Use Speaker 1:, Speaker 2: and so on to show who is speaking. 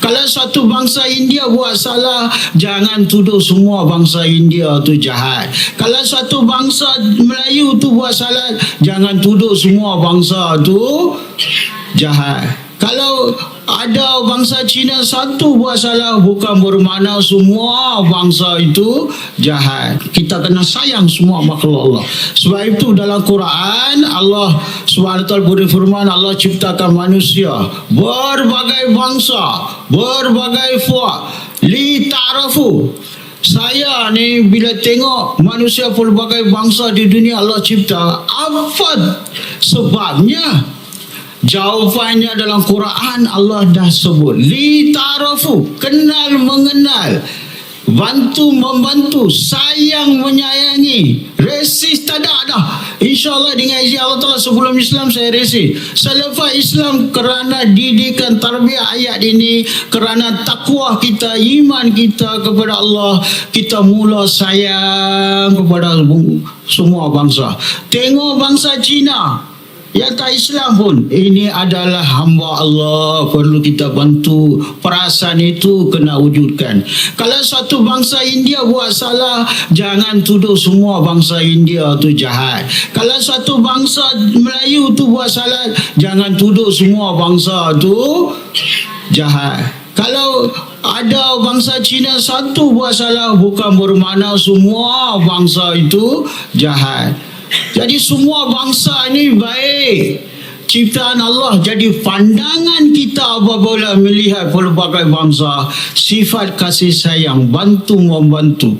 Speaker 1: Kalau satu bangsa India buat salah, jangan tuduh semua bangsa India tu jahat. Kalau satu bangsa Melayu tu buat salah, jangan tuduh semua bangsa tu jahat. Kalau ada bangsa Cina satu buat salah bukan bermakna semua bangsa itu jahat. Kita kena sayang semua makhluk Allah. Sebab itu dalam Quran Allah SWT berfirman Allah ciptakan manusia berbagai bangsa, berbagai fuak li ta'rafu. Saya ni bila tengok manusia pelbagai bangsa di dunia Allah cipta apa sebabnya Jawapannya dalam Quran Allah dah sebut li tarafu. Kenal mengenal. Bantu membantu sayang menyayangi resis tak ada dah insyaallah dengan izin Allah Taala sebelum Islam saya resis selepas Islam kerana didikan tarbiyah ayat ini kerana takwa kita iman kita kepada Allah kita mula sayang kepada semua bangsa. Tengok bangsa Cina yang tak Islam pun. Ini adalah hamba Allah. Perlu kita bantu. Perasaan itu kena wujudkan. Kalau satu bangsa India buat salah jangan tuduh semua bangsa India tu jahat. Kalau satu bangsa Melayu tu buat salah jangan tuduh semua bangsa tu jahat. Kalau ada bangsa Cina satu buat salah bukan bermakna semua bangsa itu jahat jadi semua bangsa ini baik. Ciptaan Allah jadi pandangan kita apabila melihat pelbagai bangsa sifat kasih sayang bantu membantu